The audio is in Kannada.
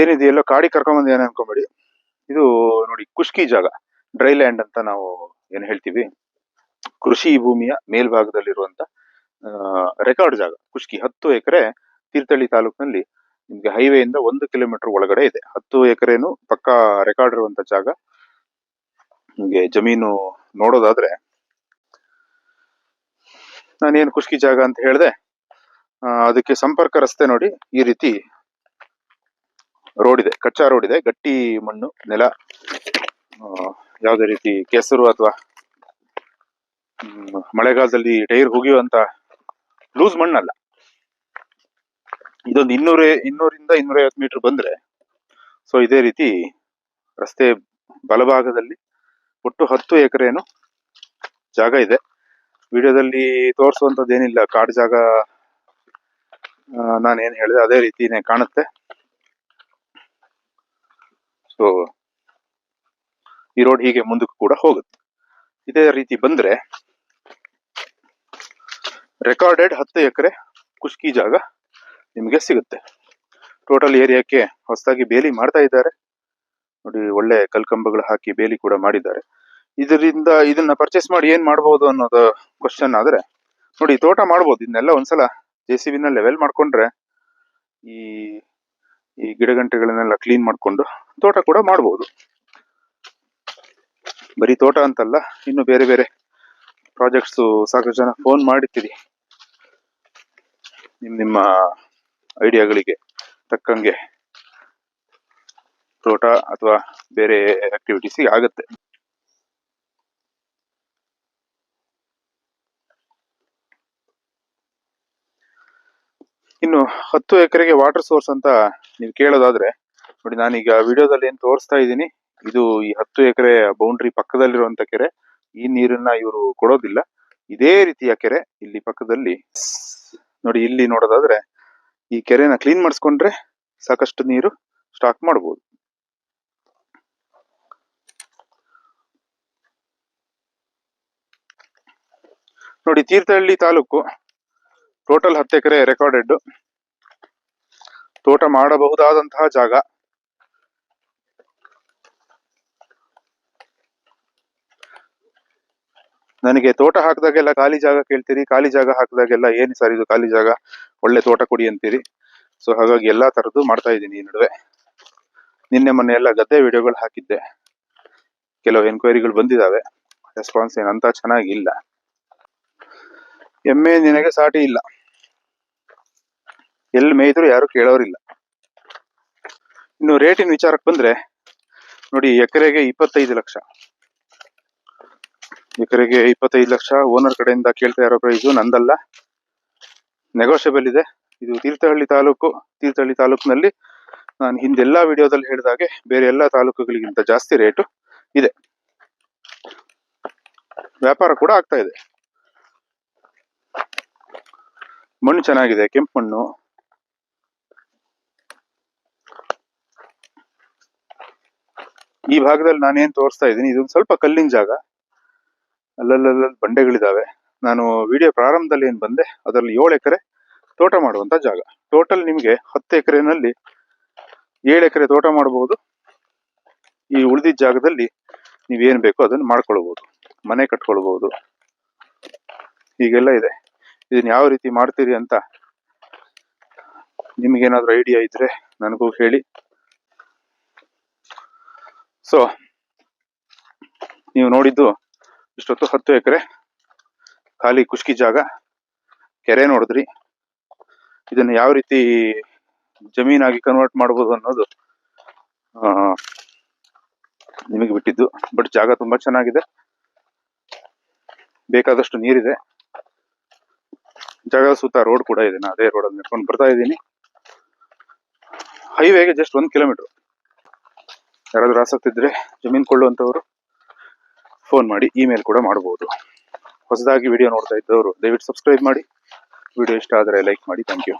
ಏನಿದೆಯಲ್ಲೋ ಕಾಡಿ ಕರ್ಕೊಂಡ್ಬಂದು ಏನು ಅನ್ಕೊಬೇಡಿ. ಇದು ನೋಡಿ ಕುಷ್ಕಿ ಜಾಗ ಡ್ರೈ ಲ್ಯಾಂಡ್ ಅಂತ ನಾವು ಏನ್ ಹೇಳ್ತೀವಿ? ಕೃಷಿ ಭೂಮಿಯ ಮೇಲ್ಭಾಗದಲ್ಲಿರುವಂತ ರೆಕಾರ್ಡ್ ಜಾಗ ಕುಷ್ಕಿ ಹತ್ತು ಎಕರೆ ತೀರ್ಥಹಳ್ಳಿ ತಾಲೂಕಿನಲ್ಲಿ ನಿಮ್ಗೆ ಹೈವೇ ಇಂದ ಒಂದು ಕಿಲೋಮೀಟರ್ ಒಳಗಡೆ ಇದೆ. ಹತ್ತು ಎಕರೆನು ಪಕ್ಕಾ ರೆಕಾರ್ಡ್ ಇರುವಂತ ಜಾಗ. ನಿಮ್ಗೆ ಜಮೀನು ನೋಡೋದಾದ್ರೆ, ನಾನೇನು ಕುಷ್ಕಿ ಜಾಗ ಅಂತ ಹೇಳಿದೆ ಅದಕ್ಕೆ ಸಂಪರ್ಕ ರಸ್ತೆ ನೋಡಿ ಈ ರೀತಿ ರೋಡ್ ಇದೆ, ಕಚ್ಚಾ ರೋಡ್ ಇದೆ, ಗಟ್ಟಿ ಮಣ್ಣು, ನೆಲ ಯಾವುದೇ ರೀತಿ ಕೆಸರು ಅಥವಾ ಮಳೆಗಾಲದಲ್ಲಿ ಟೈರ್ ಹುಗಿಯುವಂತ ಲೂಸ್ ಮಣ್ಣಲ್ಲ. ಇದೊಂದು ಇನ್ನೂರ, ಇನ್ನೂರಿಂದ ಇನ್ನೂರೈವತ್ತು ಮೀಟರ್ ಬಂದ್ರೆ, ಸೊ ಇದೇ ರೀತಿ ರಸ್ತೆ ಬಲಭಾಗದಲ್ಲಿ ಒಟ್ಟು ಹತ್ತು ಎಕರೆನು ಜಾಗ ಇದೆ. ವಿಡಿಯೋದಲ್ಲಿ ತೋರಿಸುವಂಥದ್ದು ಏನಿಲ್ಲ ಕಾಡು ಜಾಗ ನಾನು ಏನು ಹೇಳಿದೆ, ಅದೇ ರೀತಿನೇ ಕಾಣುತ್ತೆ. ಸೊ, ಈ ರೋಡ್ ಹೀಗೆ ಮುಂದಕ್ಕೆ ಕೂಡ ಹೋಗುತ್ತೆ. ಇದೇ ರೀತಿ ಬಂದ್ರೆ ರೆಕಾರ್ಡೆಡ್ ಹತ್ತು ಎಕರೆ ಕುಷ್ಕಿ ಜಾಗ ನಿಮಗೆ ಸಿಗುತ್ತೆ. ಟೋಟಲ್ ಏರಿಯಾಕ್ಕೆ ಹೊಸದಾಗಿ ಬೇಲಿ ಮಾಡ್ತಾ ಇದ್ದಾರೆ. ನೋಡಿ, ಒಳ್ಳೆ ಕಲ್ಕಂಬಗಳು ಹಾಕಿ ಬೇಲಿ ಕೂಡ ಮಾಡಿದ್ದಾರೆ. ಇದರಿಂದ ಇದನ್ನ ಪರ್ಚೇಸ್ ಮಾಡಿ ಏನ್ ಮಾಡ್ಬೋದು ಅನ್ನೋದು ಕ್ವಶನ್ ಆದ್ರೆ, ನೋಡಿ, ತೋಟ ಮಾಡ್ಬೋದು. ಇದನ್ನೆಲ್ಲ ಒಂದ್ಸಲ ಜೆ ಸಿ ಬಿನ ಲೆವೆಲ್ ಮಾಡ್ಕೊಂಡ್ರೆ, ಈ ಈ ಗಿಡಗಂಟೆಗಳನ್ನೆಲ್ಲ ಕ್ಲೀನ್ ಮಾಡ್ಕೊಂಡು ತೋಟ ಕೂಡ ಮಾಡ್ಬೋದು. ಬರೀ ತೋಟ ಅಂತಲ್ಲ, ಇನ್ನು ಬೇರೆ ಬೇರೆ ಪ್ರಾಜೆಕ್ಟ್ಸ್ ಸಾಕಷ್ಟು ಜನ ಫೋನ್ ಮಾಡಿರ್ತೀರಿ. ನಿಮ್, ನಿಮ್ಮ ಐಡಿಯಾಗಳಿಗೆ ತಕ್ಕಂಗೆ ತೋಟ ಅಥವಾ ಬೇರೆ ಆಕ್ಟಿವಿಟೀಸ್ ಆಗುತ್ತೆ. ಇನ್ನು ಹತ್ತು ಎಕರೆಗೆ ವಾಟರ್ ಸೋರ್ಸ್ ಅಂತ ನೀವು ಕೇಳೋದಾದ್ರೆ, ನೋಡಿ ನಾನೀಗ ವಿಡಿಯೋದಲ್ಲಿ ಏನು ತೋರಿಸ್ತಾ ಇದ್ದೀನಿ, ಇದು ಈ ಹತ್ತು ಎಕರೆ ಬೌಂಡ್ರಿ ಪಕ್ಕದಲ್ಲಿರುವಂತ ಕೆರೆ. ಈ ನೀರನ್ನ ಇವರು ಕೊಡೋದಿಲ್ಲ. ಇದೇ ರೀತಿಯ ಕೆರೆ ಇಲ್ಲಿ ಪಕ್ಕದಲ್ಲಿ. ನೋಡಿ ಇಲ್ಲಿ ನೋಡೋದಾದ್ರೆ, ಈ ಕೆರೆನ ಕ್ಲೀನ್ ಮಾಡಿಸ್ಕೊಂಡ್ರೆ ಸಾಕಷ್ಟು ನೀರು ಸ್ಟಾಕ್ ಮಾಡಬಹುದು ನೋಡಿ ತೀರ್ಥಹಳ್ಳಿ ತಾಲೂಕು ಟೋಟಲ್ ಹತ್ತು ಎಕರೆ ರೆಕಾರ್ಡೆಡ್ ತೋಟ ಮಾಡಬಹುದಾದಂತಹ ಜಾಗ. ನನಗೆ ತೋಟ ಹಾಕಿದಾಗೆಲ್ಲ ಖಾಲಿ ಜಾಗ ಕೇಳ್ತೀರಿ, ಖಾಲಿ ಜಾಗ ಹಾಕಿದಾಗೆಲ್ಲ ಏನು ಸರ್ ಇದು ಖಾಲಿ ಜಾಗ? ಒಳ್ಳೆ ತೋಟ ಕೊಡಿ ಅಂತೀರಿ. ಸೊ ಹಾಗಾಗಿ ಎಲ್ಲಾ ಥರದ್ದು ಮಾಡ್ತಾ ಇದ್ದೀನಿ ಈ ನಡುವೆ. ನಿನ್ನೆ ಮೊನ್ನೆ ಎಲ್ಲ ಗದ್ದೆ ವಿಡಿಯೋಗಳು ಹಾಕಿದ್ದೆ. ಕೆಲವು ಎನ್ಕ್ವೈರಿಗಳು ಬಂದಿದಾವೆ. ರೆಸ್ಪಾನ್ಸ್ ಏನಂತ ಚೆನ್ನಾಗಿಲ್ಲ. ಎಮ್ಮೆ ನಿನಗೆ ಸಾಟಿ ಇಲ್ಲ. ಎಲ್ಲಿ ಮೇಯ್ದ್ರು ಯಾರು ಕೇಳೋರಿಲ್ಲ. ಇನ್ನು ರೇಟಿನ ವಿಚಾರಕ್ಕೆ ಬಂದ್ರೆ, ನೋಡಿ ಎಕರೆಗೆ ಇಪ್ಪತ್ತೈದು ಲಕ್ಷ. ಎಕರೆಗೆ ಇಪ್ಪತ್ತೈದು ಲಕ್ಷ ಓನರ್ ಕಡೆಯಿಂದ ಕೇಳ್ತಾ ಇರೋ ಪ್ರೈಸು ನಂದಲ್ಲ. ನೆಗೋಷಿಯಬಲ್ ಇದೆ. ಇದು ತೀರ್ಥಹಳ್ಳಿ ತಾಲೂಕು, ತೀರ್ಥಹಳ್ಳಿ ತಾಲೂಕಿನಲ್ಲಿ ನಾನು ಹಿಂದೆಲ್ಲಾ ವಿಡಿಯೋದಲ್ಲಿ ಹೇಳಿದಾಗೆ ಬೇರೆ ಎಲ್ಲಾ ತಾಲೂಕುಗಳಿಗಿಂತ ಜಾಸ್ತಿ ರೇಟು ಇದೆ. ವ್ಯಾಪಾರ ಕೂಡ ಆಗ್ತಾ ಇದೆ. ಮಣ್ಣು ಚೆನ್ನಾಗಿದೆ, ಕೆಂಪು ಮಣ್ಣು. ಈ ಭಾಗದಲ್ಲಿ ನಾನೇನ್ ತೋರಿಸ್ತಾ ಇದ್ದೀನಿ, ಇದೊಂದು ಸ್ವಲ್ಪ ಕಲ್ಲಿನ ಜಾಗ. ಅಲ್ಲಲ್ಲಲ್ಲಿ ಬಂಡೆಗಳಿದಾವೆ. ನಾನು ವಿಡಿಯೋ ಪ್ರಾರಂಭದಲ್ಲಿ ಏನ್ ಬಂದೆ, ಅದರಲ್ಲಿ ಏಳು ಎಕರೆ ತೋಟ ಮಾಡುವಂತ ಜಾಗ. ಟೋಟಲ್ ನಿಮಗೆ ಹತ್ತು ಎಕರೆನಲ್ಲಿ ಏಳು ಎಕರೆ ತೋಟ ಮಾಡಬಹುದು ಈ ಉಳಿದಿದ್ದ ಜಾಗದಲ್ಲಿ ನೀವೇನ್ ಬೇಕೋ ಅದನ್ನ ಮಾಡ್ಕೊಳ್ಬಹುದು ಮನೆ ಕಟ್ಕೊಳ್ಬಹುದು ಹೀಗೆಲ್ಲ ಇದೆ. ಇದನ್ನ ಯಾವ ರೀತಿ ಮಾಡ್ತೀರಿ ಅಂತ ನಿಮ್ಗೇನಾದ್ರೂ ಐಡಿಯಾ ಇದ್ರೆ ನನಗೂ ಹೇಳಿ. ಸೊ ನೀವು ನೋಡಿದ್ದು ಇಷ್ಟೊತ್ತು ಹತ್ತು ಎಕರೆ ಖಾಲಿ ಕುಷ್ಕಿ ಜಾಗ. ಕೆರೆ ನೋಡಿದ್ರಿ. ಇದನ್ನು ಯಾವ ರೀತಿ ಜಮೀನಾಗಿ ಕನ್ವರ್ಟ್ ಮಾಡ್ಬೋದು ಅನ್ನೋದು ನಿಮಗೆ ಬಿಟ್ಟಿದ್ದು. ಬಟ್ ಜಾಗ ತುಂಬ ಚೆನ್ನಾಗಿದೆ. ಬೇಕಾದಷ್ಟು ನೀರಿದೆ. ಜಾಗದ ಸುತ್ತ ರೋಡ್ ಕೂಡ ಇದೆ. ನಾ ಅದೇ ರೋಡಲ್ಲಿ ನಡ್ಕೊಂಡು ಬರ್ತಾ ಇದ್ದೀನಿ. ಹೈವೇಗೆ ಜಸ್ಟ್ ಒಂದು ಕಿಲೋಮೀಟರ್ ಯಾರಾದ್ರೂ ಆಸಕ್ತಿ ಇದ್ರೆ ಜಮೀನು ಕೊಳ್ಳುವಂಥವರು ಫೋನ್ ಮಾಡಿ ಇಮೇಲ್ ಕೂಡ ಮಾಡಬಹುದು ಹೊಸದಾಗಿ ವಿಡಿಯೋ ನೋಡ್ತಾ ಇದ್ದವರು, ದಯವಿಟ್ಟು ಸಬ್ಸ್ಕ್ರೈಬ್ ಮಾಡಿ. ವಿಡಿಯೋ ಇಷ್ಟ ಆದರೆ ಲೈಕ್ ಮಾಡಿ. Thank you